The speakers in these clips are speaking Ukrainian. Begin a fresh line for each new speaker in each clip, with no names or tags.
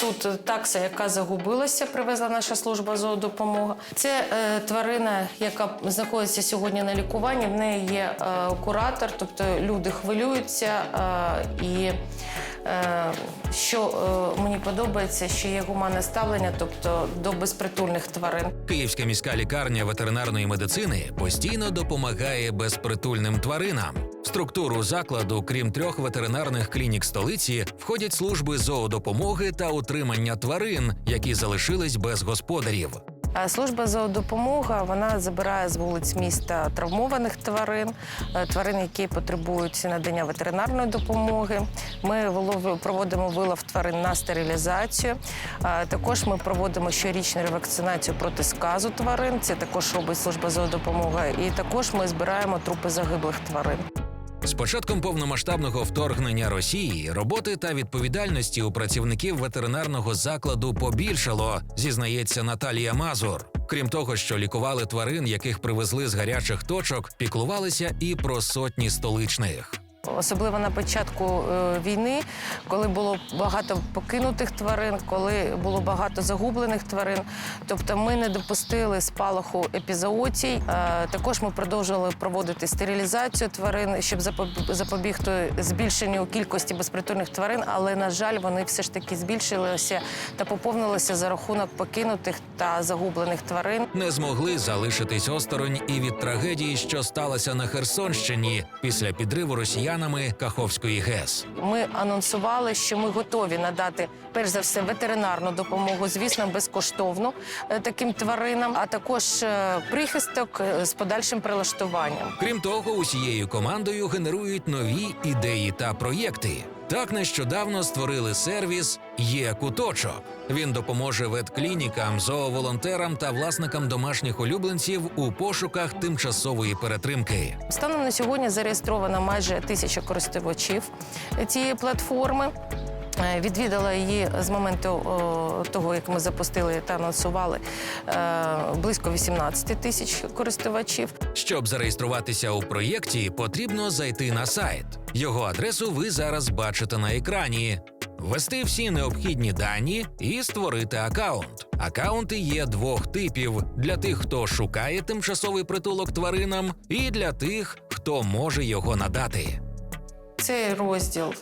Тут такса, яка загубилася, привезла наша служба зоодопомога. Це е, тварина, яка знаходиться сьогодні на лікуванні. В неї є е, куратор, тобто люди хвилюються. Е, і е, що е, мені подобається, що є гуманне ставлення, тобто до безпритульних тварин.
Київська міська лікарня ветеринарної медицини постійно допомагає безпритульним тваринам. Структуру закладу, крім трьох ветеринарних клінік столиці, входять служби зоодопомоги та утримання тварин, які залишились без господарів.
Е, Служба зоодопомога вона забирає з вулиць міста травмованих тварин, е, тварин, які потребують надання ветеринарної допомоги. Ми проводимо вилов тварин на стерилізацію. Е, Також ми проводимо щорічну ревакцинацію проти сказу тварин. Це також робить служба зоодопомога. І також ми збираємо трупи загиблих тварин.
З початком повномасштабного вторгнення Росії роботи та відповідальності у працівників ветеринарного закладу побільшало, зізнається Наталія Мазур. Крім того, що лікували тварин, яких привезли з гарячих точок, піклувалися і про сотні столичних.
Особливо на початку е, війни, коли було багато покинутих тварин, коли було багато загублених тварин. Тобто ми не допустили спалаху епізоотій. Е, також ми продовжували проводити стерилізацію тварин, щоб запобігти збільшенню кількості безпритульних тварин. Але на жаль, вони все ж таки збільшилися та поповнилися за рахунок покинутих та загублених тварин.
Не змогли залишитись осторонь і від трагедії, що сталося на Херсонщині після підриву росіянами Каховської ГЕС.
Ми анонсували, що ми готові надати перш за все ветеринарну допомогу, звісно, безкоштовно е, таким тваринам, а також е, прихисток е, з подальшим прилаштуванням.
Крім того, усією командою генерують нові ідеї та проєкти. Так нещодавно створили сервіс Є куточок. Він допоможе ветклінікам, зооволонтерам та власникам домашніх улюбленців у пошуках тимчасової перетримки.
Станом на сьогодні зареєстровано майже тисяча користувачів цієї платформи. Е, Відвідала її з моменту о, того, як ми запустили та анонсували е, близько 18 тисяч користувачів.
Щоб зареєструватися у проєкті, потрібно зайти на сайт. Його адресу ви зараз бачите на екрані. Ввести всі необхідні дані і створити акаунт. Акаунти є двох типів: для тих, хто шукає тимчасовий притулок тваринам, і для тих, хто може його надати.
Цей розділ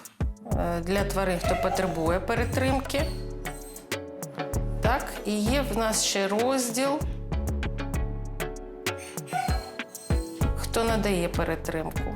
е, для тварин, хто потребує перетримки. Так, і є в нас ще розділ, хто надає перетримку.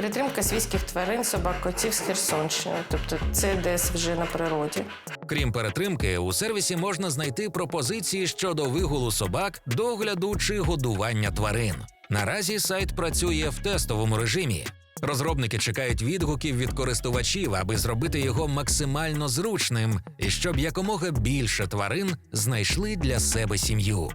Перетримка свійських тварин, собак, котів з Херсонщини. Тобто це десь вже на природі.
Крім перетримки, у сервісі можна знайти пропозиції щодо вигулу собак, догляду чи годування тварин. Наразі сайт працює в тестовому режимі. Розробники чекають відгуків від користувачів, аби зробити його максимально зручним і щоб якомога більше тварин знайшли для себе сім'ю.